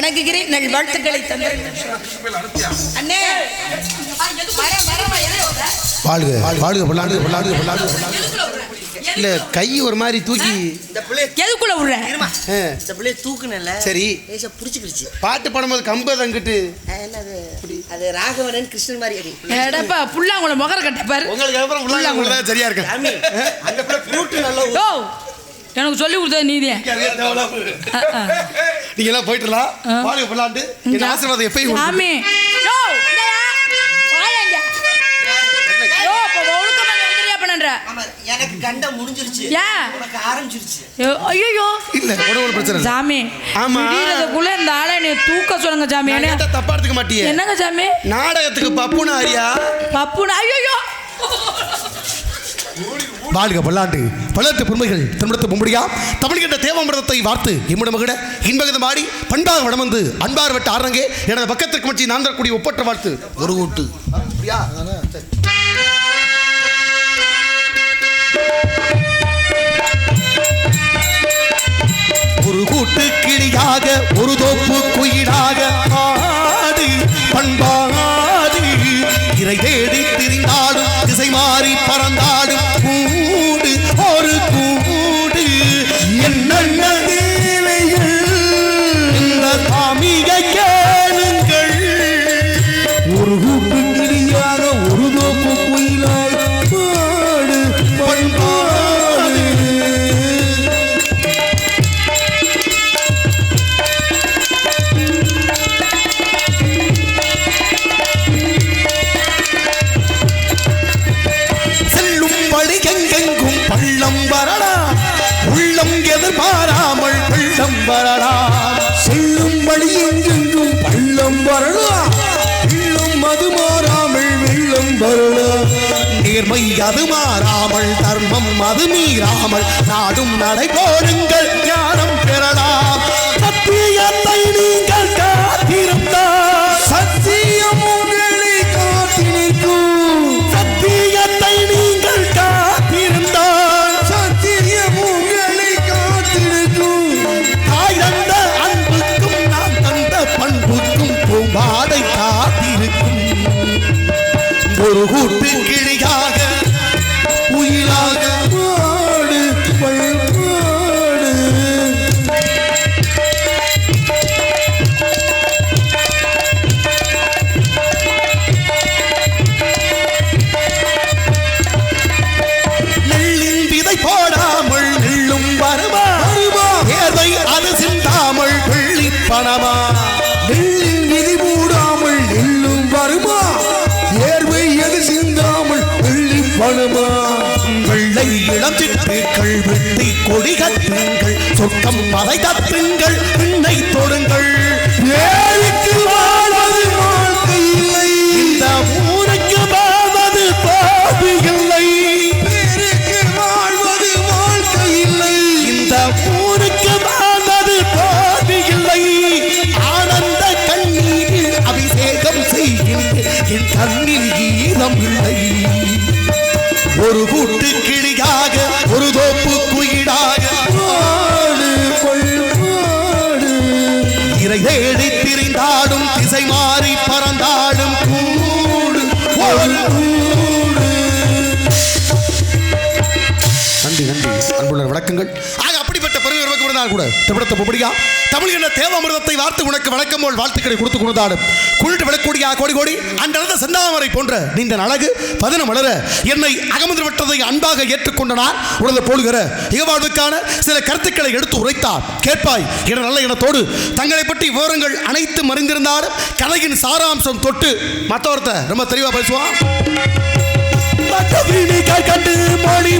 வணங்குகிறேன். நல் வாழ்த்துக்களை. வாழ்க வாழ்க பல்லாண்டு பல்லாண்டு பல்லாண்டு இல்ல கை ஒரு மாதிரி தூக்கி எதுக்குள்ள விடுற? இந்த பிள்ளைய தூக்குனல சரி. ஏசா புடிச்சுக்கிடுச்சு. பாட்டு பாடும்போது கம்பை தங்கிட்டு என்னது? அது ராகவனன் கிருஷ்ணன் மாதிரி அடி. எடப்பா புல்லாங்குள முகர கட்ட பாரு. உங்களுக்கு அப்புறம் உள்ளதா சரியா இருக்கு. அந்த பிள்ளை நல்லா எனக்கு சொல்லி கொடுத்தது நீதே நீங்க எல்லாம் போயிட்டுலாம் வாழ்க பல்லாண்டு என் ஆசீர்வாதம் எப்பயும் இந்தா. ஆமா, எனக்கு முடிஞ்சிருச்சு? உனக்கு ஆரம்பிச்சிருச்சு. இல்ல பிரச்சனை. சாமி ஆமா. ஆளை நீ தூக்க சொல்லுங்க சாமி. என்ன தப்பா எடுத்துக்க மாட்டியே. என்னங்க சாமி? நாடகத்துக்கு பப்புனா அறியா பப்புனா ஐயோ வாழ்க பல்லாண்டு பல்லத்து பொறுமைகள் திருமணத்து மும்படியா தமிழ் என்ற தேவாமிரதத்தை வார்த்து இம்மிட மகிழ இன்பகதம் ஆடி பண்பாக வடமந்து அன்பார் வட்ட ஆரங்கே எனது பக்கத்திற்கு மச்சி நான் தரக்கூடிய ஒப்பற்ற வாழ்த்து. ஒரு கூட்டு. அப்படியா. ஒரு கூட்டு கிளியாக ஒரு தோப்பு குயிலாக ஆடு பண்பாடு இறை தேடி திரிந்தாடும் திசை மாறி பறந்தாடும் மீறாமல் நாடும் நடை போருங்கள். ஞானம் பெறலாம் சத்தியத்தை நீங்கள் காத்திருந்தால். சத்தியம் உங்களை காத்திருக்கும் சத்தியத்தை நீங்கள் காத்திருந்தால். சத்தியம் உங்களை காத்திருக்கும் தாய் தந்த அன்புக்கும் நான் தந்த பண்புக்கும் பூம்பாடை காத்திருக்கும். ஒரு கூட்டு கிளியாக வெள்ளி கொடி கட்டுங்கள் சொர்க்கம் அதை தத்துங்கள் பின்னை தொடுங்கள். அன்புள்ள ஆக அப்படிப்பட்ட பெருமை உருவாக்கப்படுதான் கூட தமிழத்தை பொப்படியா தமிழ் என்ற தேவாமிரதத்தை வார்த்து உனக்கு வழக்கம் போல் வாழ்த்துக்களை கொடுத்து கொண்டாடும் குளிட்டு விளக்கூடிய கோடி கோடி? அன்றளந்த செந்தாமரை போன்ற நீண்ட அழகு பதன மலர என்னை அகமது விட்டதை அன்பாக ஏற்றுக்கொண்ட நான் உனது போடுகிற இகவாழ்வுக்கான சில கருத்துக்களை எடுத்து உரைத்தார். கேட்பாய் என நல்ல இனத்தோடு. தங்களை பற்றி விவரங்கள் அனைத்தும் அறிந்திருந்தாலும் கதையின் சாராம்சம் தொட்டு மற்றவர்த்த ரொம்ப தெளிவா பேசுவான். கண்டு மொழி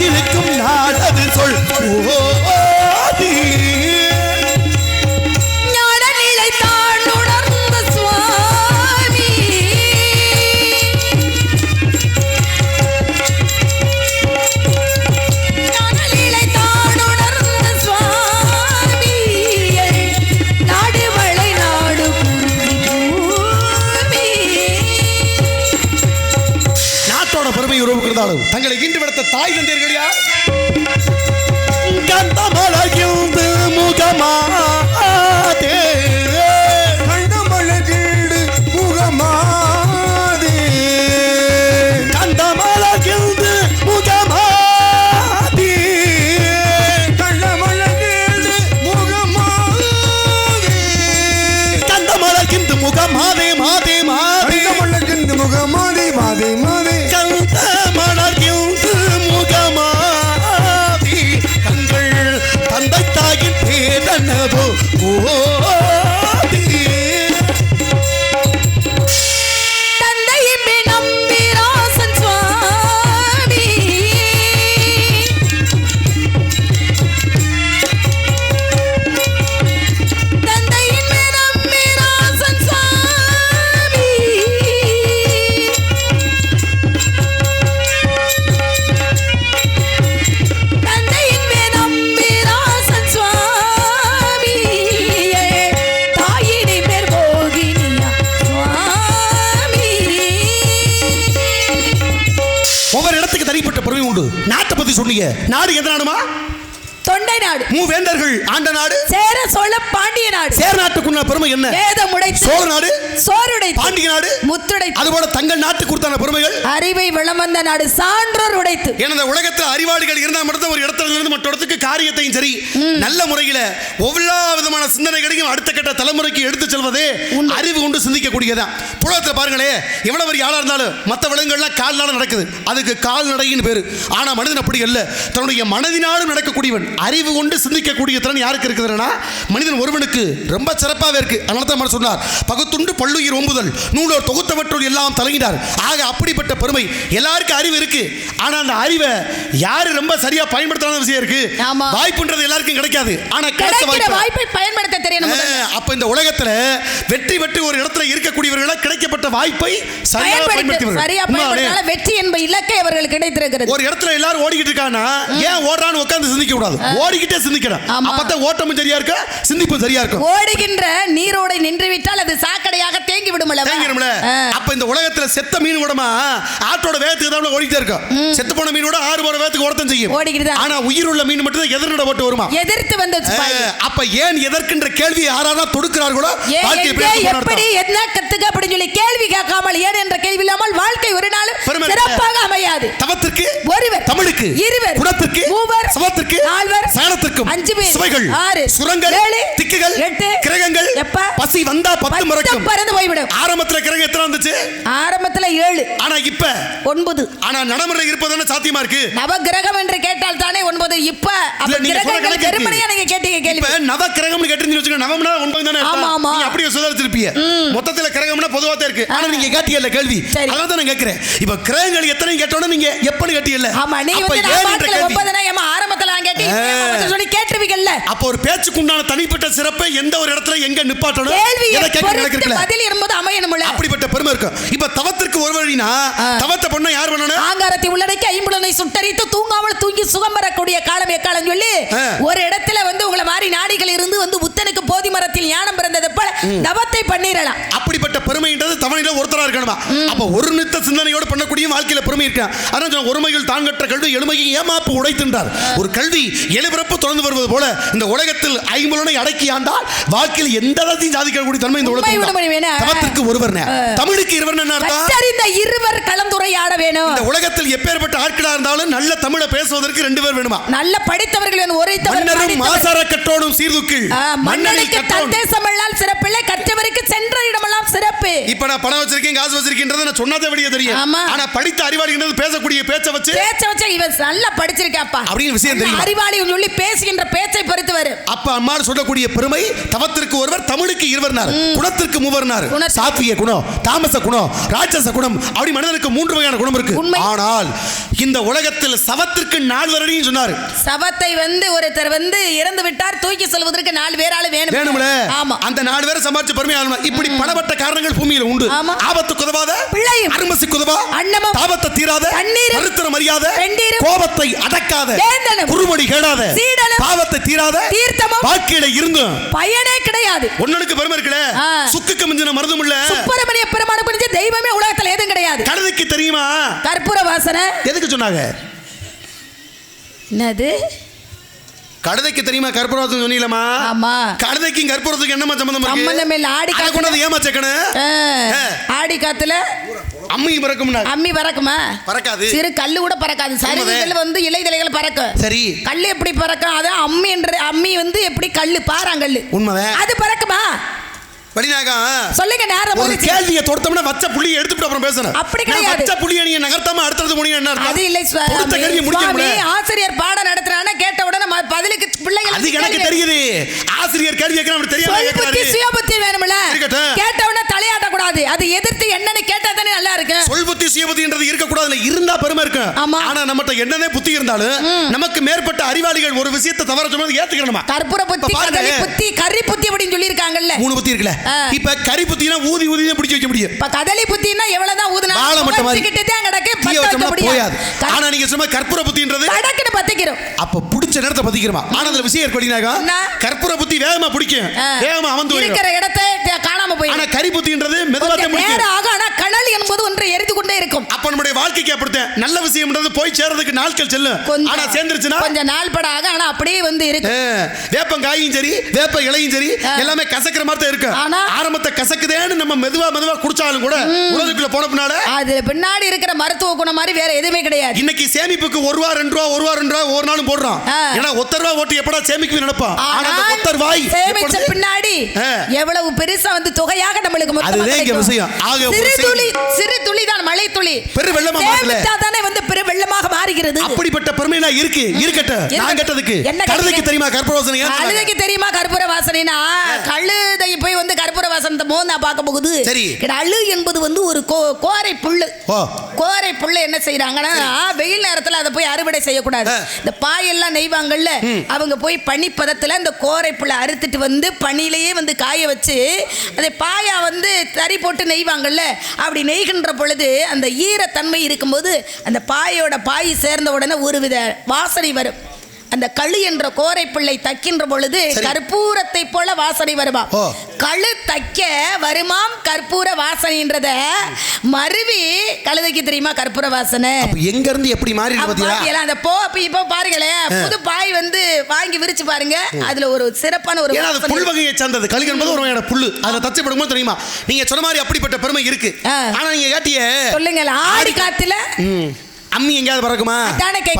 மாதே பாட்டிருக்கும் பெருமை உருவுக்கிறதா இருந்தாலும் தங்களை ஈண்டு விடுத்த தாய் தந்தையர்கள் யார்? கந்தமலகிழ்ந்து வந்த நாடு சான்றோர் உடைத்து. இந்த உலகத்தில் அறிவாளிகள் இருந்தால் மட்டும் ஒரு இடத்துல இருந்து மற்ற இடத்துக்கு காரியத்தையும் சரி நல்ல முறையில் ஒவ்வொரு விதமான சிந்தனைகளையும் அடுத்த கட்ட தலைமுறைக்கு எடுத்து செல்வதே அறிவு கொண்டு சிந்திக்கக்கூடியதான் புலகத்தில் பாருங்களே எவ்வளவு பெரிய ஆளா இருந்தாலும் மற்ற விலங்குகள்லாம் கால்நாடு நடக்குது. அதுக்கு கால்நடைன்னு பேரு. ஆனா மனிதன் அப்படி அல்ல. தன்னுடைய மனதினாலும் நடக்கக்கூடியவன் அறிவு கொண்டு சிந்திக்கக்கூடிய திறன் யாருக்கு இருக்குதுன்னா மனிதன் ஒருவனுக்கு ரொம்ப சிறப்பாகவே இருக்கு. அதனால தான் சொன்னார் பகுத்துண்டு பல்லுயிர் ஒம்புதல் நூலோர் தொகுத்தவற்றுள் எல்லாம் தலையினார். ஆக அப்படிப்பட்ட பெருமை எல்லாருக்கும் அறிவு இருக்கு. ஆனா அந்த அறிவை யாரு ரொம்ப சரியா பயன்படுத்தாத விஷயம் இருக்கு. வாய்ப்புன்றது எல்லாருக்கும் கிடைக்காது. ஆனா கிடைக்கிற வாய்ப்பு. பயன்படுத்த தெரியணும் அப்ப இந்த உலகத்துல வெற்றி பெற்று ஒரு இடத்துல இருக்கக்கூடியவர்களா கிடைக்கப்பட்ட வாய்ப்பை சரியா பயன்படுத்த வெற்றி என்ப இலக்கை அவர்களுக்கு கிடைத்திருக்கிறது. ஒரு இடத்துல எல்லாரும் ஓடிக்கிட்டு இருக்காங்கன்னா ஏன் ஓடுறான்னு உட்கார்ந்து சிந்திக்க கூடாது. ஓடிக்கிட்டே சிந்திக்கணும். அப்பதான் ஓட்டமும் சரியா இருக்கும் சிந்திப்பும் சரியா இருக்கும் ஓடுகின்ற நீரோடை நின்று விட்டால் அது சாக்கடையாக தேங்கி விடும் ஆ. அப்ப இந்த உலகத்துல செத்த மீன் கூடமா ஆட்டோட வேகத்துக்கு தான் ஓடிக்கிட்டே இருக்கும் செத்து போன மீனோட ஆறு போற வேகத்துக்கு ஓடத்தான் செய்யும். ஓடிக்கிட்டு தான். ஆனா உயிர் உள்ள மீன் மட்டும் தான் எதிர்நட போட்டு வருமா? எதிர்த்து வந்த அப்ப ஏன் எதற்கின்ற கேள்வி யாராவது தொடுக்கிறார்களோ எப்படி. என்ன கத்துக்க அப்படின்னு சொல்லி கேள்வி கேட்காமல் ஏன் என்ற கேள்வி இல்லாமல் வாழ்க்கை ஒரு நாள் பெருமை சிறப்பாக அமையாது. தவத்திற்கு ஒருவர் தமிழுக்கு இருவர் குணத்திற்கு மூவர் சவத்திற்கு நால்வர் சகலத்திற்கும் அஞ்சு பேர் சுவைகள் ஆறு சுரங்கள் ஏழு திக்குகள் எட்டு கிரகங்கள் எப்ப? பசி வந்தா பத்து மறக்கும். பறந்து போய்விடும். ஆரம்பத்துல கிரகம் எத்தனை வந்துச்சு? ஆரம்பத்துல ஏழு. ஆனா இப்ப ஒன்பது ஆனா நடைமுறை இருப்பது சாத்தியமா இருக்கு? நவகிரகம் என்று கேட்டால் தானே ஒன்பது. இப்ப நீங்க கிரகங்கள். வெறுமனையா நீங்க கேட்டீங்க கேள்வி. நவ கிரகம்னு கேட்டிருந்தீங்க வச்சுக்கோங்க நவம்னா ஒன்பது தானே. ஆமா, ஆமா. நீங்க அப்படியே சுதாரிச்சிருப்பீங்க. மொத்தத்துல கிரகம்னா பொதுவா தான் இருக்கு. ஆனா நீங்க கேட்டீங்கல்ல கேள்வி. அதான் தான் நான் கேட்கிறேன் இப்ப கிரகங்கள் எத்தனை கேட்டோன்னு நீங்க எப்பன்னு கேட்டீங்கல்ல? ஆமா நீ அப்ப அப்ப ஒரு பேச்சுக்குண்டான தனிப்பட்ட சிறப்பை எந்த ஒரு இடத்துல எங்க நிப்பாட்டணும்? எதை கேட்க பொறுத்து நடக்கிறதுல? பதில் இருக்கும்போது அமையணும்ல? அப்படிப்பட்ட பெருமை இருக்கும். இப்ப தவத்திற்கு ஒரு வழினா தவத்தை பண்ண யார் பண்ணணும்? ஆங்காரத்தை உள்ளடக்கி ஐம்புலனை சுட்டரித்து தூங்காமல் தூங்கி சுகம் பெறக்கூடிய காலம் எக்காலம் சொல்லி. ஒரு இடத்துல வந்து உங்களை மாதிரி நாடிகள் இருந்து வந்து புத்தனுக்கு போதி மரத்தில் ஞானம் பிறந்தது போல தவத்தை பண்ணிரலாம் அப்படிப்பட்ட பெருமைன்றது தவணையில ஒருத்தரா இருக்கணுமா? அப்ப ஒரு நித்த சிந்தனையோட பண்ணக்கூடிய வாழ்க்கையில பெருமை இருக்கு? அதான் சொன்ன, ஒருமையில் தான் கற்ற கல்வி எழுமையை ஏமாப்பு உடைத்தின்றார். ஒரு கல்வி எழுபிறப்பு தொடர்ந்து வருவது போல இந்த உலகத்தில் ஐம்புலனை அடக்கி ஆண்டால் வாழ்க்கையில் எந்த அளத்தையும் சாதிக்கக்கூடிய தன்மை இந்த உலகத்தில். தவத்திற்கு ஒருவர் தமிழுக்கு இருவர் என்ன இருவர் கலந்துரையாட வேணும். இந்த உலகத்தில் எப்பேற்பட்ட ஆட்களா இருந்தாலும் நல்ல தமிழை பேசுவதற்கு ரெண்டு பேர் வேணுமா? நல்ல படித்தவர்கள் வேணும். படித்தவர். மாசார கட்டோடும் சீர்தூக்கில் மன்னனுக்கு கற்றோன். தந்தேசமெல்லாம் சிறப்பில்லை. கற்றவருக்கு சென்ற சிறப்பு. இப்ப நான் பணம் வச்சிருக்கேன் காசு வச்சிருக்கேன்றதை நான் சொன்னாதே வெளியே தெரியும். ஆமா. ஆனா படித்த அறிவாளின்றது பேசக்கூடிய பேச்சை வச்சு பேச்ச வச்ச இவன் நல்லா படிச்சிருக்காப்பா. அப்படின்னு விஷயம் தெரியுமா? அறிவாளி சொல்லி பேசுகின்ற பேச்சை பொறுத்து வரும். அப்ப அம்மா சொல்லக்கூடிய பெருமை தவத்திற்கு ஒருவர் தமிழுக்கு இருவர்னார். குணத்திற்கு மூவர்னார். சாத்விய குணம் தாமச குணம் ராட்சச குணம் அப்படி மனிதனுக்கு மூன்று வகையான குணம் இருக்கு. ஆனால் இந்த உலகத்தில் சவத்திற்கு நால்வரடியும் சொன்னார். சவத்தை வந்து ஒருத்தர் வந்து இறந்து விட்டார் தூக்கி செல்வதற்கு நாலு பேரால வேணும் வேணும்ல? ஆமா. அந்த நாலு பேரை சம்பாதிச்ச பெருமை ஆகணும் இப்படி பணப்பட்ட காரணங்கள் பூமியில உண்டு ஆமா. ஆபத்து குதவாத பிள்ளையும். அருமசி குதவா அன்னமும். தாபத்தை தீராத தண்ணீரும். பருத்திரம் அறியாத. கோபத்தை அடக்காத. குறுபடி கேடாத. பாவத்தை தீராத தீர்த்தமும். வாழ்க்கையில இருந்தும் பயனே கிடையாது ஒன்னனுக்கு பெருமை இருக்குல்ல ஆ. சுக்குக்கு மிஞ்சின மருதும் இல்ல சுப்பிரமணிய பெருமான புரிஞ்ச தெய்வமே உலகத்துல எதுவும் கிடையாது கழுதைக்கு தெரியுமா கற்பூர வாசனை எதுக்கு சொன்னாங்க என்னது கழுதைக்கு தெரியுமா கற்பூரத்துக்கு சொன்னீங்களா ஆமா. கழுதைக்கும் கற்பூரத்துக்கு என்னமா சம்பந்தம் இருக்கு? சம்பந்தம் இல்ல, ஆடி அதை காத்துல- கொண்டாந்து ஏமா. ஆ. ஆடி காத்துல அம்மி பறக்கும்னா? அம்மி பறக்குமா? பறக்காது. சிறு கல்லு கூட பறக்காது. சரிவுகள் வந்து இலைதலைகள் பறக்கும் சரி. கல்லு எப்படி பறக்கும்? அதான் அம்மி என்ற அம்மி வந்து எப்படி கல்லு பாறாங்கல்லு. உண்மைதான். அது பறக்குமா? வடிநாயகம் சொல்லுங்க நேரம் ஒரு. கேள்வியை தொடுத்தோம்னா வச்ச புள்ளியை எடுத்துட்டு அப்புறம் பேசணும் அப்படி நான் கிடையாது. வச்ச புள்ளியை நீங்க நகர்த்தாம அடுத்தது முடியும் என்ன? அது இல்லை. கொடுத்த முடிக்க முடியல ஆசிரியர் பாடம் நடத்துறானா கேட்ட உடனே பதிலுக்கு பிள்ளைகள் அது எனக்கு தெரியுது ஆசிரியர் கேள்வி கேட்கணும் அப்படி தெரியாம கேட்கிறாரு வேணும்ல. கேட்ட உடனே தலையாட்ட கூடாது அது எதிர்த்து என்னன்னு கேட்டா தானே நல்லா இருக்கு சொல் புத்தி சுய புத்தின்றது இருக்க கூடாதுல இருந்தா பெருமை இருக்கும் ஆமா. ஆனா நம்மகிட்ட என்னதே புத்தி இருந்தாலும் நமக்கு மேற்பட்ட அறிவாளிகள் ஒரு விஷயத்தை தவற சொன்னது ஏத்துக்கணுமா கற்பூர புத்தி புத்தி கறி புத்தி அப்படின்னு சொல்லியிருக்காங்கல்ல மூணு புத்தி இருக்குல்ல. இப்ப கறி புத்தினா ஊதி ஊதி தான் பிடிச்சு வைக்க முடியும் இப்ப கதலி புத்தின்னா எவ்வளவுதான் ஊதுனா வாழை மட்டை மாதிரி. வச்சோம்னா முடியாது. போயாது. ஆனா நீங்க சொன்ன கற்பூர புத்தின்றது கடக்குன்னு பத்திக்கிறோம். அப்ப பிடிச்ச நேரத்தை பத்திக்கிறமா? ஆனா அதுல விஷயம் ஏற்படினாக்கா? கற்பூர புத்தி வேகமா பிடிக்கும். வேகமா அமர்ந்து. இருக்கிற இடத்தை காணாம ஆனா போயிடும். கறி புத்தின்றது மெதுவா கொஞ்சம் தான் பிடிக்கும். நேரம் ஆகும். ஆனா கடல் என்பது ஒன்று எரிந்து கொண்டே இருக்கும் அப்ப நம்முடைய வாழ்க்கைக்கு அப்படித்தான் நல்ல விஷயம்ன்றது போய் சேர்றதுக்கு நாட்கள் செல்லும் ஆனா சேர்ந்துருச்சுன்னா கொஞ்சம் நாள் பட ஆகும் ஆனா அப்படியே வந்து இருக்கு ஆ, வேப்பங்காயும் சரி வேப்ப இலையும் சரி. எல்லாமே கசக்கிற மாதிரி தான் இருக்கு ஆனா? ஆரம்பத்தை கசக்குதேன்னு நம்ம மெதுவா மெதுவா குடிச்சாலும் கூட உலகத்துக்குள்ள போன பின்னால அதுல பின்னாடி இருக்கிற மருத்துவ குணம் மாதிரி வேற எதுவுமே கிடையாது இன்னைக்கு சேமிப்புக்கு ஒரு ரூபா ரெண்டு ரூபா ஒரு ரூபா ரெண்டு ரூபா ஒரு நாளும் போடுறோம். ஏன்னா ஒத்த ரூபா ஓட்டு எப்படா சேமிக்க நினைப்பான் ஆனா ஒத்தர் வாய் சேமிச்ச பின்னாடி. எவ்வளவு பெருசா வந்து தொகையாக நம்மளுக்கு அதுதான். விஷயம். ஆக துளி சிறு துளி தான் மழை துளி. பெரு வெள்ளமா. சேமிச்சா தானே வந்து பெரு வெள்ளமாக மாறுகிறது. அப்படிப்பட்ட பெருமைலாம் இருக்கு இருக்கட்டும் நான். கேட்டதுக்கு. கழுதைக்கு? தெரியுமா கற்பரோசனை கழுதைக்கு தெரியுமா கற்பூர வாசனைனா? கழுதை போய் வந்து கற்பூர வாசனத்தை மோந்தா பார்க்க போகுது சரி. அழு என்பது வந்து ஒரு கோரை புல்லு. கோரை புல்லு என்ன செய்யறாங்கன்னா வெயில் நேரத்துல அதை போய் அறுவடை செய்யக்கூடாது. இந்த பாயெல்லாம் நெய்வாங்கல்ல அவங்க போய் பனிப்பதத்துல இந்த கோரை புல்லை அறுத்துட்டு வந்து பனியிலேயே வந்து காய வச்சு அதை பாயா வந்து தறி போட்டு நெய்வாங்கல்ல அப்படி நெய்கின்ற பொழுது அந்த ஈரத்தன்மை இருக்கும்போது அந்த பாயோட பாய் சேர்ந்த உடனே ஒருவித வாசனை வரும். அந்த களு என்ற கோரை பிள்ளை தைக்கின்ற பொழுது. கற்பூரத்தை போல வாசனை வருமா. கழு தைக்க வருமாம் கற்பூர வாசனைன்றத மருவி கழுதைக்கு தெரியுமா கற்பூர வாசனை? எங்க இருந்து எப்படி மாறி அந்த போ இப்ப பாருங்களேன் புது பாய் வந்து வாங்கி விரிச்சு பாருங்க அதுல ஒரு சிறப்பான ஒரு அது புல் வகையை சார்ந்தது. கலிங்க என்பது ஒரு வகையான புல்லு. அதுல தச்சு படும்போது தெரியுமா? நீங்க சொன்ன மாதிரி அப்படிப்பட்ட பெருமை இருக்கு. ஆனா நீங்க கேட்டிய சொல்லுங்கள் ஆடி காத்துல. அம்மி எங்கேயாவது பறக்குமா.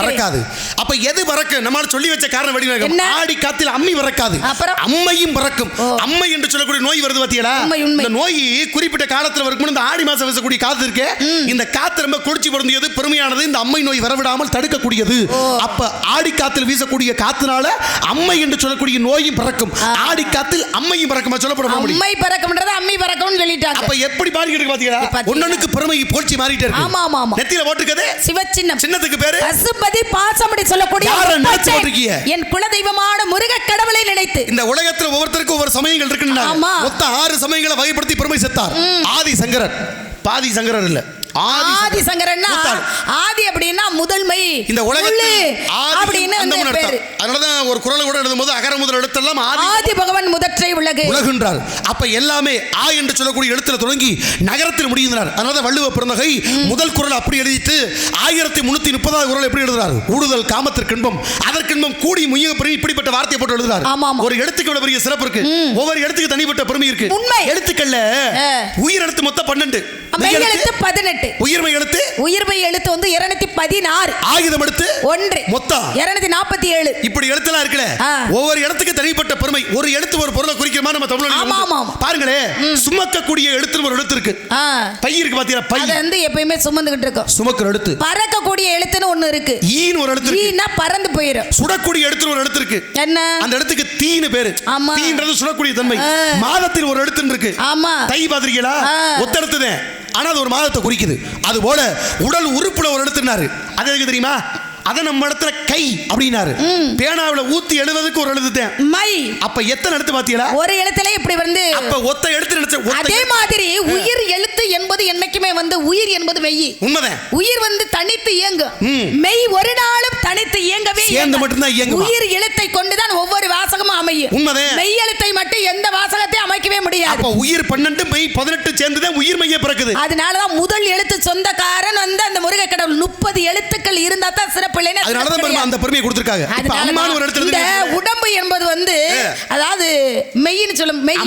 பறக்காது. அப்ப எது பறக்கு? நம்மால சொல்லி வச்ச காரணம் என்ன? ஆடி காத்தில் அம்மி பறக்காது? அம்மையும் பறக்கும். அம்மை என்று சொல்லக்கூடிய நோய் வருது பாத்தீங்களா. இந்த நோய் குறிப்பிட்ட காலத்துல வரைக்கும் இந்த ஆடி மாசம் வீசக்கூடிய காத்து இருக்கே. இந்த காத்து ரொம்ப குளிர்ச்சி பொருந்தியது பெருமையானது இந்த அம்மை நோய் வரவிடாமல் தடுக்கக்கூடியது. அப்ப ஆடி காத்தில் வீசக்கூடிய காத்துனால அம்மை என்று சொல்லக்கூடிய நோயும் பறக்கும். ஆடி காத்தில் அம்மையும் பறக்குமா? சொல்லப்பட முடியும் அம்மை பறக்கும்ன்றது அம்மி பறக்கும்னு சொல்லிட்டாங்க. அப்ப எப்படி மாறிக்கிட்டு பாத்தீங்களா? ஒன்னனுக்கு பெருமை போல்ச்சி மாறிட்டே இருக்கு. ஆமா, ஆமா. நெத்தியில சிவச்சின்னம். சின்னத்துக்கு பேரு? பசுபதி பாசமடி சொல்லக்கூடிய? என் குலதெய்வமான முருக கடவுளை நினைத்து. இந்த உலகத்துல ஒவ்வொருத்தருக்கும் ஒவ்வொரு சமயங்கள் இருக்குன்னு ஆமா. மொத்தம் ஆறு சமயங்களை வகைப்படுத்தி பெருமை செத்தார் ஆதி சங்கரர் பாதி சங்கரர் இல்ல. ஆதி சங்கரன்னா. ஆதி அப்படின்னா முதல்மை இந்த உலகத்தில் அப்படின்னு அந்தம்னு பேரு. அதனாலதான் ஒரு குரலை கூட எழுதும்போது அகர முதல் எழுத்தெல்லாம் ஆதி பகவான். முதற்றை உலகு. உலகுன்றார் அப்ப எல்லாமே ஆ என்று சொல்லக்கூடிய எழுத்துல தொடங்கி நகரத்தில் முடியுகிறார் அதனால வள்ளுவ பிறந்தகை முதல் குரல் அப்படி எழுதிட்டு ஆயிரத்தி முன்னூத்தி முப்பதாவது குரல் எப்படி எழுதுறாரு? ஊடுதல் காமத்திற்கின்பம். அதற்கின்பம் கூடி முயங்க பெரிய இப்படிப்பட்ட வார்த்தையை போட்டு எழுதுறாரு. ஆமா. ஒரு எழுத்துக்கு இவ்வளவு பெரிய சிறப்பு இருக்கு. ஒவ்வொரு எழுத்துக்கு தனிப்பட்ட பெருமை இருக்கு. உண்மை. எழுத்துக்கள்ல. உயிர் எழுத்து மொத்தம் பன்னெண்டு. எழுத்து பதினெட்டு உயிர்மை எழுத்து? உயிர்மை எழுத்து வந்து இருநூத்தி பதினாறு. ஆயுதம் எடுத்து? ஒன்று. மொத்தம்? இருநூத்தி நாற்பத்தி ஏழு இப்படி எழுத்துலாம் இருக்குல்ல. ஒவ்வொரு இடத்துக்கு தனிப்பட்ட பெருமை. ஒரு எழுத்து ஒரு பொருளை குறிக்கிற மாதிரி நம்ம ஆமா. பாருங்களே சுமக்கக்கூடிய எழுத்துன்னு ஒரு எழுத்து இருக்கு. பை இருக்கு பாத்தீங்களா? பை. அது வந்து எப்பயுமே சுமந்துகிட்டு இருக்கும். சுமக்கிற எழுத்து. பறக்கக்கூடிய எழுத்துன்னு ஒண்ணு இருக்கு. ஈன்னு ஒரு எழுத்து ஈனா பறந்து போயிடும் சுடக்கூடிய எழுத்துன்னு ஒரு எழுத்து இருக்கு. என்ன? அந்த இடத்துக்கு தீன்னு பேரு. ஆமா. தீன்றது சுடக்கூடிய தன்மை. மாதத்தில் ஒரு எழுத்துன்னு இருக்கு. ஆமா. தை பாத்திருக்கீங்களா? ஆ. ஆனால் ஆனா அது ஒரு மாதத்தை குறிக்குது. அது போல உடல் உறுப்பில் ஒரு எடுத்துனாரு அது எதுக்கு தெரியுமா? அத நம்ம இடத்துல கை அப்படின்னாரு. பேனாவுல ஊத்தி எழுதுறதுக்கு ஒரு எழுதுத்தேன் மை. அப்ப எத்தனை எழுத்து பாத்தீங்களா ஒரு எழுத்துல இப்படி வந்து அப்ப ஒத்த எழுத்து நினைச்ச அதே மாதிரி உயிர் எழுத்து என்பது என்னைக்குமே வந்து உயிர் என்பது மெய். உண்மைதான். உயிர் வந்து தனித்து இயங்கும் ம். மெய் ஒரு நாளும் தனித்து இயங்கவே சேர்ந்து. மட்டும்தான் இயங்குமா? உயிர் எழுத்தை கொண்டுதான் ஒவ்வொரு வாசகமும் அமையும். உண்மைதான். மெய் எழுத்தை மட்டும் எந்த வாசகத்தையும் அமைக்கவே முடியாது. அப்ப உயிர் பன்னெண்டு மெய் பதினெட்டு சேர்ந்துதான் உயிர் மைய பிறக்குது. அதனாலதான் முதல் எழுத்து சொந்தக்காரன் வந்து அந்த முருக கடவுள் முப்பது எழுத்துக்கள் இருந்தா தான் சிறப்பு. அதனாலதான் சிறப்பு பெருமை கிடையாது. அந்த பெருமையை கொடுத்திருக்காங்க இப்ப அதனாலதான் அம்மான்னு ஒரு இடத்துல இந்த இருந்து உடம்பு என்பது வந்து. அதாவது மெய்ன்னு சொல்லும் மெய்.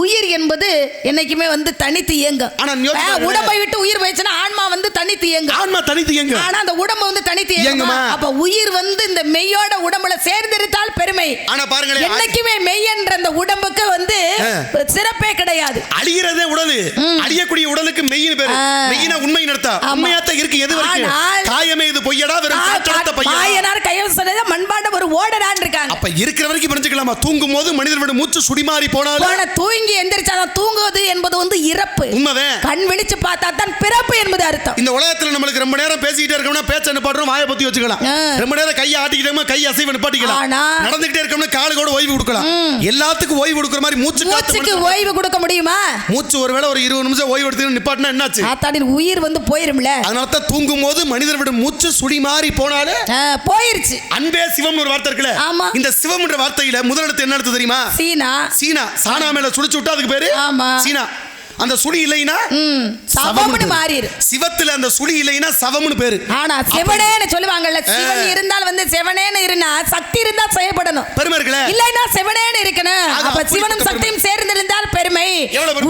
உயிர் என்பது என்னைக்குமே வந்து தனித்து இயங்கும் பாருங்க. உடம்பை விட்டு உயிர் போயிடுச்சுன்னா ஆன்மா வந்து தனித்து இயங்கும் ஆன்மா தனித்து எங்க ஆனா அந்த உடம்பு வந்து தனித்து இயங்குமா இயங்குமா? அப்ப உயிர் வந்து இந்த மெய்யோட உடம்புல சேர்ந்திருந்தால் பெருமை ஆனா பாருங்களேன் என்னைக்குமே மெய் என்ற அந்த உடம்புக்கு வந்து. சிறப்பே கிடையாது அழிகிறதே உடலு அழியக்கூடிய உடலுக்கு மெய்யின் பேரு. மெய்யினா உண்மை நடத்தா. உண்மையாத்தான் இருக்கு எது வரைக்கும் காயமே இது பொய்யடா வெறும் காற்றழுத்த பையன். மாயனார் கையம் சொன்னதை மண்பாண்ட ஒரு ஓடடான் இருக்காங்க அப்ப இருக்கிற வரைக்கும் புரிஞ்சுக்கலாமா தூங்கும் போது மனிதர்களோட மூச்சு சுடிமாறி போனாலும் போன தூங்கி எந்திரிச்சாதான் தூங்குவது என்பது வந்து இறப்பு. உண்மைதான். கண் விழிச்சு பார்த்தா தான் பிறப்பு என்பது அர்த்தம். இந்த உலகத்துல நம்மளுக்கு ரொம்ப நேரம் பேசிக்கிட்டே இருக்கோம்னா பேச்ச நிப்பாட்டுறோம் வாயை பத்தி வச்சுக்கலாம். ரொம்ப நேரம் கையை ஆட்டிக்கிட்டோமா கை அசைவு நிப்பாட்டிக்கலாம். நடந்துகிட்டே இருக்கோம்னா காலு கூட ஓய்வு கொடுக்கலாம். எல்லாத்துக்கும் ஓய்வு கொடுக்குற மாதிரி மூச்சு மூச்சுக்கு ஓய்வு கொடுக்க முடியுமா? மூச்சு ஒருவேளை ஒரு இருபது நிமிஷம் ஓய்வு எடுத்து நிப்பாட்டினா என்னாச்சு? ஆத்தாடின் உயிர் வந்து போயிரும்ல. அதனால தான் தூங்கும் போது மனிதர்களோட மூச்சு சுடி மாறி போனாலே போயிருச்சு. அன்பே சிவம்னு ஒரு வார்த்தை இருக்குல்ல? ஆமா. இந்த சிவம்ன்ற வார்த்தையில முதல் எழுத்து என்ன எழுத்து தெரியுமா? சீனா. சீனா. சானா மேல சுழிச்சு விட்டா அதுக்கு பேரு? ஆமா. சீனா. அந்த சுழி இல்லைன்னா ம் சவம்னு. மாறிடு சிவத்துல அந்த சுழி இல்லைன்னா சவம்னு பேரு. ஆனா சிவனேன்னு சொல்லுவாங்கல்ல சிவன். இருந்தால் வந்து சிவனேன்னு இருந்தா சக்தி இருந்தா செயல்படணும். பெருமை இருக்குல்ல? இல்லைன்னா சிவனேன்னு இருக்கணும். அது அப்ப சிவனும். சக்தியும் சேர்ந்திருந்தால் பெருமை?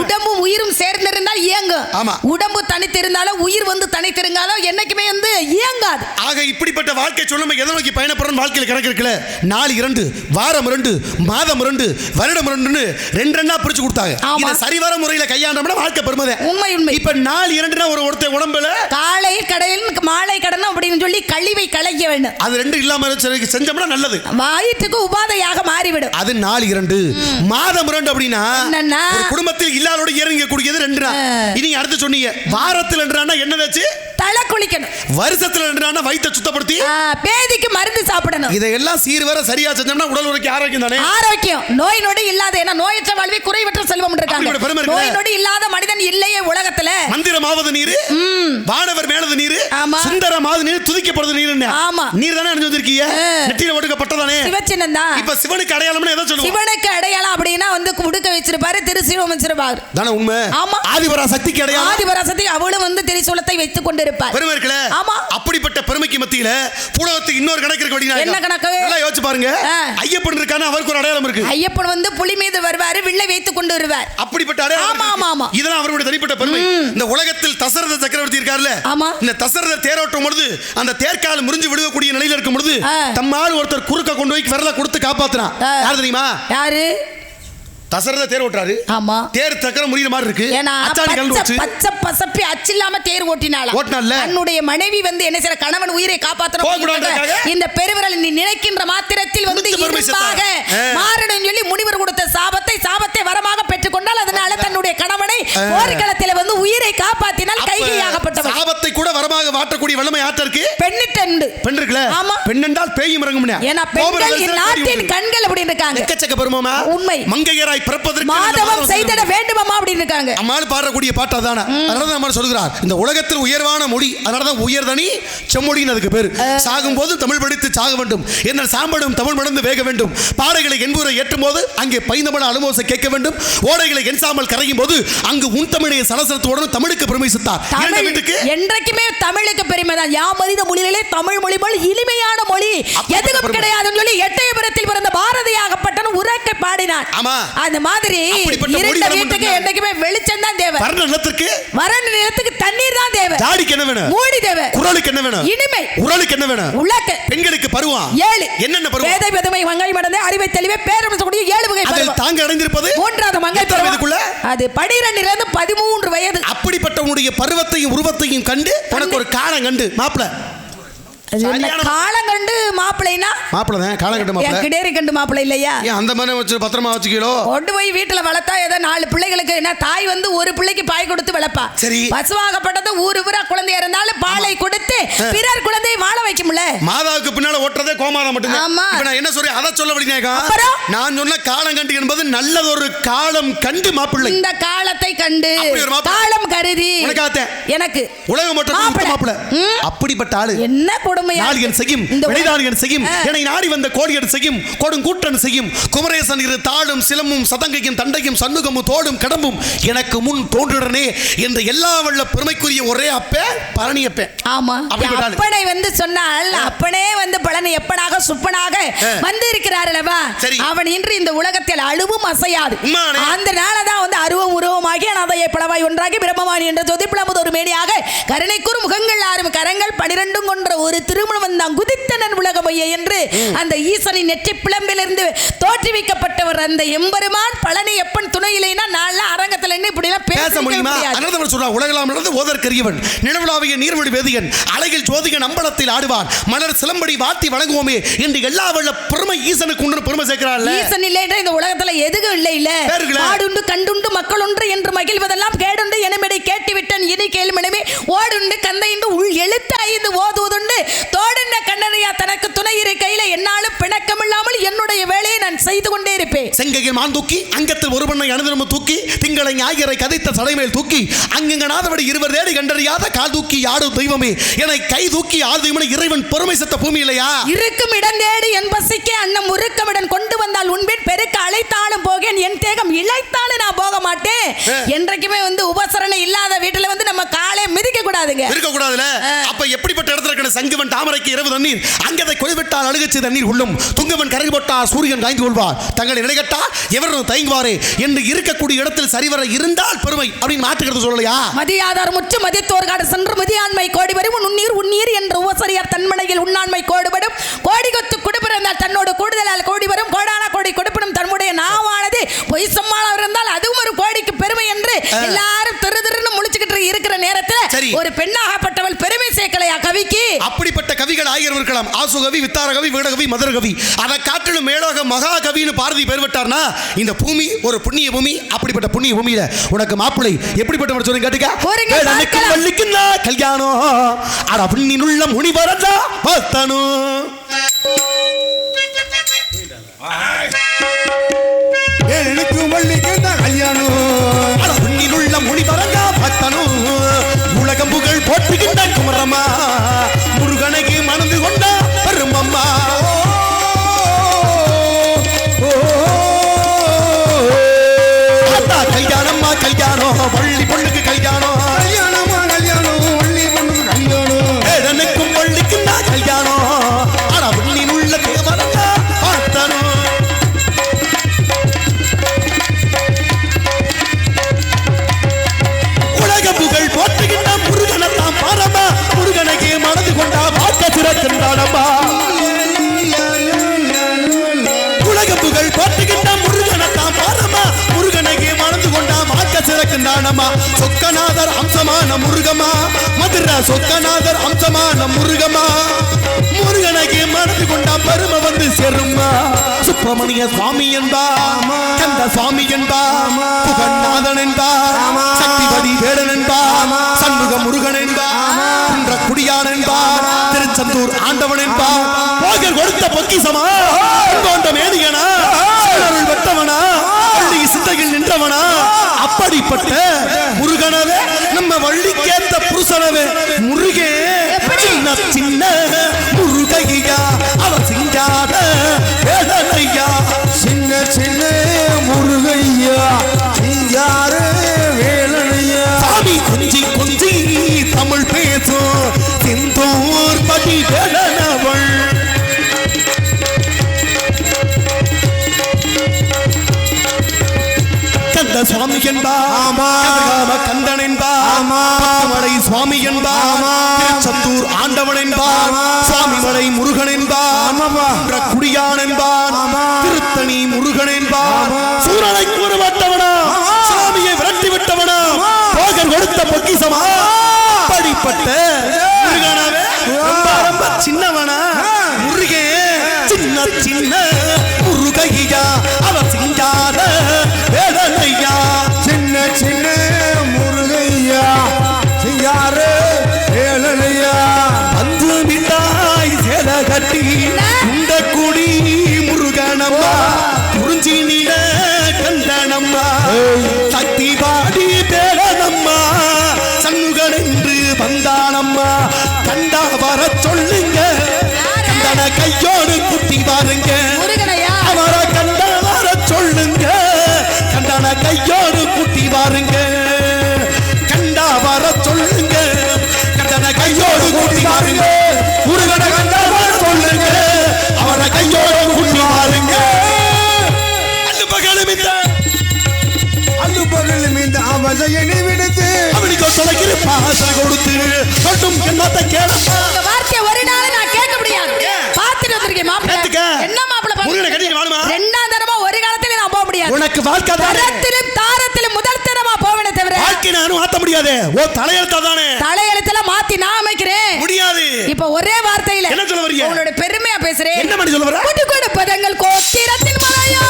உடம்பும் உயிரும் சேர்ந்திருந்தால் இயங்கும் ஆமா. உடம்பு தனித்திருந்தாலும் உயிர் வந்து தனித்திருந்தாலும் என்னைக்குமே வந்து இயங்காது. ஆக இப்படிப்பட்ட வாழ்க்கை சொல்லும் எதை நோக்கி பயணப்படுறோம் வாழ்க்கையில் கணக்கு இருக்குல்ல? நாள் இரண்டு வாரம் இரண்டு மாதம் இரண்டு வருடம் ரெண்டுன்னு ரெண்டு ரெண்டா பிரிச்சு கொடுத்தாங்க. சரிவர முறையில் கையாண்டோம்னா வாழ்க்கை பெருமைதான் உண்மை உண்மை இப்ப நாள் இரண்டுனா ஒரு ஒருத்தர் உடம்புல காலை கடலில் மாலை கடனும் அப்படின்னு சொல்லி கழிவை களைக்க வேண்டும். அது ரெண்டு இல்லாம செஞ்சோம்னா நல்லது. வயிற்றுக்கு உபாதையாக மாறிவிடும். அது நாள் இரண்டு. மாதம் இரண்டு அப்படின்னா குடும்பத்தில் இல்லாதோட இறங்க கூடியது ரெண்டு. இனி அடுத்து சொன்னீங்க வாரத்தில் நாள்னா என்னதாச்சு தலை குளிக்கணும் வருஷத்துல ரெண்டு நாள்னா வயித்தை சுத்தப்படுத்தி பேதிக்கு மருந்து சாப்பிடணும். இதையெல்லாம் சீர்வர சரியா செஞ்சோம்னா உடல் உரைக்கு ஆரோக்கியம் தானே? ஆரோக்கியம். நோய் நொடி இல்லாத ஏன்னா நோயற்ற வாழ்வே குறைவற்ற செல்வம் இருக்காங்க? நோய் நொடி இல்லாத மனிதன் இல்லையே உலகத்துல. மந்திரமாவது நீரு வானவர் மேலது நீரு. சுந்தரமாவது நீர் துதிக்கப்படுறது நீர் ஆமா. நீர் தானே அணிஞ்சு வந்திருக்கீங்க? ஆ. நெற்றியில ஒட்டுக்கப்பட்டதானே சிவச்சின்னம் தான். இப்ப சிவனுக்கு அடையாளம்னு எதை சொல்லுவோம்? சிவனுக்கு அடையாளம் அப்படின்னா வந்து உடுக்க வச்சிருப்பாரு திருசிவம் வச்சிருப்பாரு தானே உண்மை ஆமா. ஆதிபரா சக்திக்கு அடையாளம் ஆதிபராசத்தை அவளும் வந்து திரிசூலத்தை வைத்துக் கொண்டிருப்பார் பெருமை இருக்குல்ல ஆமா. அப்படிப்பட்ட பெருமைக்கு மத்தியில பூலகத்துக்கு இன்னொரு கணக்கு இருக்கு அப்படின்னா என்ன கணக்கு? நல்லா யோசிச்சு பாருங்க. ஐயப்பன் இருக்கான அவருக்கு ஒரு அடையாளம் இருக்கு ஐயப்பன் வந்து புலி மீது வருவாரு வில்லை வைத்துக் கொண்டு வருவார் அப்படிப்பட்ட அடையாளம் ஆமா. ஆமா, ஆமா. இதெல்லாம் அவருடைய தனிப்பட்ட பெருமை இந்த உலகத்தில் தசரத சக்கரவர்த்தி இருக்கார்ல ஆமா. இந்த தசரத தேரோட்டும் பொழுது அந்த தேர்க்கால் முறிஞ்சு விடுவக்கூடிய நிலையில இருக்கும் பொழுது. தம்மால் ஒருத்தர் குறுக்க கொண்டு போய் விரல கொடுத்து காப்பாத்துறான். யார் தெரியுமா யாரு தசரத தேர் ஓட்டுறாரு ஆமா தேர் சக்கரம் முறிகிற மாதிரி இருக்கு ஏன்னா பச்சை பசப்பி அச்சில்லாம தேர் ஓட்டினாளா ஓட்டினால்ல? தன்னுடைய மனைவி வந்து என்ன செய்யற கணவன் உயிரை? அப்படின்றதுக்காக இந்த பெருவிரல் நீ நினைக்கின்ற மாத்திரத்தில் வந்து. ஆ. மாறணும் சொல்லி முனிவர் கொடுத்த சாபத்தை சாபத்தை வரமாக பெற்றுக்கொண்டால் அதனால தன்னுடைய கணவனை போர்க்களத்தில் வந்து உயிரை காப்பாற்றினால் கைகையாகப்பட்டவள் சாபத்தை கூட வரமாக வாட்டக்கூடிய வல்லமை ஆட்ட இருக்கு? பெண்ணிட்டு பெண் இருக்குல்ல? ஆமா. பெண் என்றால் பேயும் இறங்கும்னா. ஏன்னா பெண்கள் இந்நாட்டின் கண்கள் அப்படின்னு இருக்காங்க எக்கச்சக்க பெருமாமா உண்மை. மங்கையராய் பிறப்பதற்கு மாதவம் செய்திட வேண்டுமம்மா அப்படின்னு இருக்காங்க அம்மாள் பாடக்கூடிய பாட்டு அதான? அதனால தான் நம்ம சொல்கிறார் இந்த உலகத்தில் உயர்வான மொழி அதனால தான் உயர்தனி செம்மொழின்னு அதுக்கு பேரு. சாகும் போது தமிழ் படித்து சாக வேண்டும். என்ன சாம்படும் தமிழ் மடந்து வேக வேண்டும். பாறைகளை என்பூரை ஏற்றும் போது அங்கே பைந்தமிழ அனுபவத்தை கேட்க வேண்டும். ஓடைகளை என்சாமல் கரையும் போது அங்கு உன் தமிழைய சலசலத்துடன் தமிழுக்கு பெருமை சித்தார் இரண்டு தமிழ் என்றைக்குமே தமிழுக்கு பெருமை தான். யா மனித மொழிகளே தமிழ் மொழி போல் இனிமையான மொழி. எதுவும். கிடையாதுன்னு சொல்லி எட்டயபுரத்தில் பிறந்த பாரதியாகப்பட்டவன் உறக்க பாடினான். ஆமா. அந்த மாதிரி இருண்ட வீட்டுக்கு. என்றைக்குமே வெளிச்சம் தான் தேவை. வர்ண நிலத்திற்கு வறண்ட நிலத்துக்கு தண்ணீர் தான் தேவை. தாடிக்கு என்ன வேணும்? மூடி தேவை. குரலுக்கு என்ன வேணும்? இனிமை. உரலுக்கு என்ன வேணும்? உலக்கு. பெண்களுக்கு பருவம். ஏழு. என்னென்ன பருவம்? வேதை பெதுமை மங்கை மடந்து அறிவை தெளிவை பேரரசக்கூடிய ஏழு வகை பருவம். தாங்க அடைந்திருப்பது மூன்றாவது மங்கை? பருவம். அது பனிரெண்டுல இருந்து பதிமூன்று வயது. அப்படிப்பட்ட உன்னுடைய பருவத்தையும் உருவத்தையும் கண்டு உனக்கு ஒரு காலம் கண்டு மாப்பிள. காலம் கண்டு மாப்பிள்ளை மாப்பிள்ளைனா? மாப்பிள்ள தான்? காலங்கட்டு என் மாப்பிள்ள? கிடேரி கண்டு மாப்பிள்ளை இல்லையா? அந்த மாதிரி வச்சு பத்திரமா வச்சுக்கீங்களோ? கொண்டு போய் வீட்டுல வளர்த்தா ஏதோ நாலு பிள்ளைகளுக்கு என்ன தாய் வந்து ஒரு பிள்ளைக்கு பாய் கொடுத்து வளர்ப்பா. சரி. பசுவாகப்பட்டது ஊரு ஊரா குழந்தையா இருந்தாலும் பாலை கொடுத்து பிறர் குழந்தையை வாழ வைக்கும்ல? மாதாவுக்கு பின்னால ஓட்டுறதே கோமாதா மட்டும்தான். ஆமா. இப்ப நான் என்ன சொல்றேன் அதை சொல்ல விடுங்க? நான் சொன்ன காலம் கண்டு என்பது நல்லதொரு காலம் கண்டு மாப்பிள்ளை. இந்த காலத்தை கண்டு. காலம் கருதி உனக்காகத்தேன். எனக்கு உலகம் மட்டும் மாப்பிள்ளை. அப்படிப்பட்ட ஆளு. என்ன கொடுமையா நாளிகன் செய்யும் வினைதானியன் செய்யும். என்னை நாடி வந்த கோடியன் செய்யும் கொடுங்கூட்டன் செய்யும் குமரேசன் இரு தாளும் சிலமும் சதங்கையும் தண்டையும் சண்முகமும் தோடும் கடம்பும் எனக்கு முன் தோன்றுடனே என்ற எல்லா வல்ல பெருமைக்குரிய ஒரே அப்பே பழனி அப்பே ஆமா. அப்பனை வந்து சொன்னால் அப்பனே வந்து பலன் எப்பனாக சுப்பனாக. வந்து இருக்கிறார் அல்லவா சரி. அவன் இன்று இந்த உலகத்தில் அழுவும் அசையாது. அந்த நாளதான் வந்து அருவம் உருவமாகி அனாதையை பலவாய் ஒன்றாகி பிரம்மவாணி என்ற சொதிப்பிளம்பது ஒரு மேடியாக கருணைக்கூறு முகங்கள் ஆறும் கரங்கள் பனிரெண்டும் கொன்ற ஒரு திருமணம் வந்தான். குதித்தனன் உலகமைய என்று அந்த ஈசனின் நெற்றி பிளம்பிலிருந்து தோற்றுவிக்கப்பட்டவர் அந்த எம்பெருமான் பழனி எப்பன் துணையிலேனா நான்லாம் அரங்கத்துல நின்னு இப்படி எல்லாம் பேச முடியுமா? அனந்தவர் உலகலாம் நடந்து ஓதற்கரியவன். நிலவுலாவிய நீர்வழி வேதியன். அலையில் ஜோதிகன் அம்பலத்தில் ஆடுவான். மலர் சிலம்படி வாத்தி வழங்குவோமே என்று எல்லா வல்ல பெருமை ஈசனுக்கு உண்டு பெருமை சேர்க்கிறாள் ஈசன் இல்லைன்ற இந்த உலகத்துல எதுவும் இல்லை இல்ல. ஆடுண்டு கண்டுண்டு மக்கள் ஒன்று என்று மகிழ்வதெல்லாம் கேடுண்டு எனமிடை கேட்டுவிட்டன். இனி கேள்மனமே ஓடுண்டு செங்கையில் மான் தூக்கி அங்கத்தில் ஒரு பண்ணை அனுதினமும் தூக்கி திங்களை ஞாயிறை கதைத்த சடைமேல் தூக்கி அங்கங்கனாதபடி இருவர் தேடி கண்டறியாத கால் தூக்கி யாடு தெய்வமே. என கை தூக்கி ஆடு இறைவன் பெருமை செத்த பூமி இல்லையா? இருக்கும் இடம் தேடி என் பசிக்கு அன்னம் உருக்கமிடன் கொண்டு வந்தால் உன்பின் அழைத்தாலும் போகேன் என் தேகம் இழைத்தாலும் நான் போக மாட்டேன். என்றைக்குமே வந்து உபசரணை இல்லாத வீட்டுல வந்து நம்ம காலை மிதிக்க கூடாதுங்க இருக்க கூடாதுல அப்ப எப்படிப்பட்ட இடத்துல இருக்கிற சங்குவன் தாமரைக்கு இரவு தண்ணீர். அங்கதை கொய்விட்டால் அழுகச்சு தண்ணீர் உள்ளும். துங்கவன் கரை போட்டா சூரியன் காய்ந்து கொள்வார். தங்களை நிலைகட்டா எவரும் தயங்குவாரே என்று இருக்கக்கூடிய இடத்தில் சரிவர இருந்தால் பெருமை அப்படின்னு மாற்றுக்கிறது சொல்லலையா? மதியாதார் முற்று மதித்தோர்காடு சென்று மதியாண்மை கோடி வரும். உன்னீர் உன்னீர் என்ற உவசரியார் தன்மனையில் உண்ணாண்மை கோடுபடும். கோடி கொத்து குடுப்பிறந்தால் தன்னோடு கூடுதலால் கோடி வரும் கோடான கோடி கொடுப்பினும் தன்னுடைய நாவானது பொய் சம்மாளம் இருந்தால் அதுவும் ஒரு கோடிக்கு பெருமை என்று எல்லாரும் திரு திருன்னு முழிச்சுக்கிட்டு இருக்கிற சரி. நேரத்தில் ஒரு பெண்ணாகப்பட்டவள் பெருமை சேர்க்கலையா கவிக்கு? அப்படிப்பட்ட கவிகள் ஆயிரம் இருக்கலாம். ஆசுகவி வித்தாரகவி வீடகவி மதுரகவி அதை காட்டிலும் மேலாக மகாகவின்னு பாரதி பெயர் விட்டார்னா இந்த பூமி ஒரு புண்ணிய பூமி அப்படிப்பட்ட புண்ணிய பூமியில உனக்கு மாப்பிளை எப்படிப்பட்டவர் சொல்லுங்க கேட்டுக்க. வள்ளிக்குன்னா கல்யாணம். அட புண்ணினுள்ள முனிவரதா? பார்த்தனு. எனக்கு வள்ளிக்கு தான் கல்யாணம். அட மொழி முனிவரதா பார்த்தனு உலகம் புகழ் போற்றுகின்ற குமரம்மா. முருகனைக்கு மணந்து கொண்ட பெருமம்மா. சிறக்கின்றானம்மா சொக்கநாதர் அம்சமான முருகமா மதுரை சொக்கநாதர் அம்சமான முருகமா முருகனுக்கு மணந்து கொண்டா பெருமை வந்து சேரும்மா. சுப்பிரமணிய சுவாமி என்பா. கந்த சுவாமி என்பா. புகநாதன் என்பார் சக்திபதி வேடன் என்பார் சண்முக முருகன் என்பார் குன்ற குடியான் என்பார் திருச்செந்தூர் ஆண்டவன் போகர் கொடுத்த பொக்கிசமா கொண்ட மேதியனா வெட்டவனா. வள்ளி சிந்தையில் நின்றவனா? அப்படிப்பட்ட முருகனவே நம்ம வள்ளிக்கேத்த புருஷனவே முருகே சின்ன சின்ன முருகையா அவர் சிங்காத வேதனையா சின்ன சின்ன சுவாமி என்பார் கந்தன் என்பார் சுவாமி என்பார் சந்தூர் ஆண்டவன் என்பார் சுவாமி மலை முருகன் என்பார் குடியான் என்பார் திருத்தணி முருகன் என்பார் சூரனை கூறுபட்டவனா சுவாமியை விரட்டி விட்டவனா போகர் கொடுத்த பொக்கிசமா அப்படிப்பட்ட முருகனாவே சின்னவனா? முருகே சின்ன சின்ன முருகையா? பாருங்க அவரை கண்ட வர சொல்லுங்க. கண்டன கையோடு குட்டி வாருங்க. கண்டா வர சொல்லுங்க. கண்டன கையோடு குட்டி வாருங்க. முருகனை கண்டா வர சொல்லுங்க. அவரை கையோடு குட்டி வாருங்க. அந்த பகலும் இந்த அள்ளு பகலும் இந்த அவதையனை விடுத்து. அவனுக்கு தொலைக்கிற பாசனை கொடுத்து. சொல்லும் என்னத்தை கேளப்பா இந்த வார்த்தையை ஒரு நாள் நான் கேட்க முடியாது. பார்த்துட்டு வந்திருக்கேன் மாப்பிள்ளை கேட்டுக்க. என்ன மாப்பிள்ளை பார்த்து- முருகனை கட்டிட்டு வாழுமா? ரெண்டாம் தரமா ஒரு காலத்துல நான் போக முடியாது. உனக்கு வாழ்க்கை தரத்திலும் தாரத்திலும் முதல் தரமா போவேனே தவிர வாழ்க்கை நானும் மாத்த முடியாது. ஓ தலையெழுத்தா தானே? தலையெழுத்தெல்லாம் மாத்தி நான் அமைக்கிறேன். முடியாது. இப்ப ஒரே வார்த்தையில என்ன சொல்ல வர்றீங்க? உங்களோட பெருமையா பேசுறேன். என்ன பண்ணி சொல்ல வர கூட்டி கொடுப்பதங்கள் கோத்திரத்தின் மலையோ.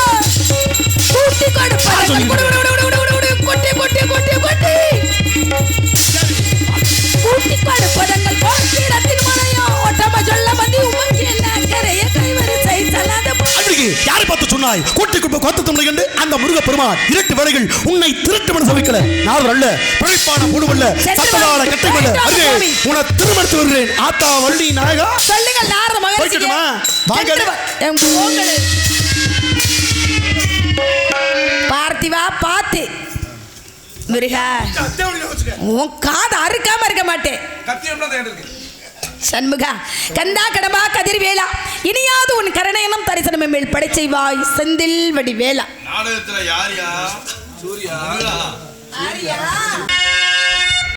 கூட்டி குடு, சொன்னாய் கூட்டி குப்பை கோத்த தமிழை கண்டு அந்த முருக பெருமான் இரட்டு வேலைகள் உன்னை திருட்டு மன சமைக்கல நாள் அல்ல பிழைப்பான முழுவல்ல சென்று சத்தலான வா. கட்டை அல்ல போயிட்டு வா, அருகே. உன்னை திருமணத்து வருகிறேன் ஆத்தா வள்ளி நாயகா? வாங்க. வா. என் போங்களே. பார்த்திவா பார்த்து முருகா உன் காது அறுக்காம இருக்க மாட்டேன் சண்முகா கந்தா கடமா கதிர்வேலா இனியாவது உன் கருணையனும் தரிசனம் மேல் படை செய்வாய் செந்தில் வடி வேலா நாடகத்துல யாரியா சூர்யா. ஆரியா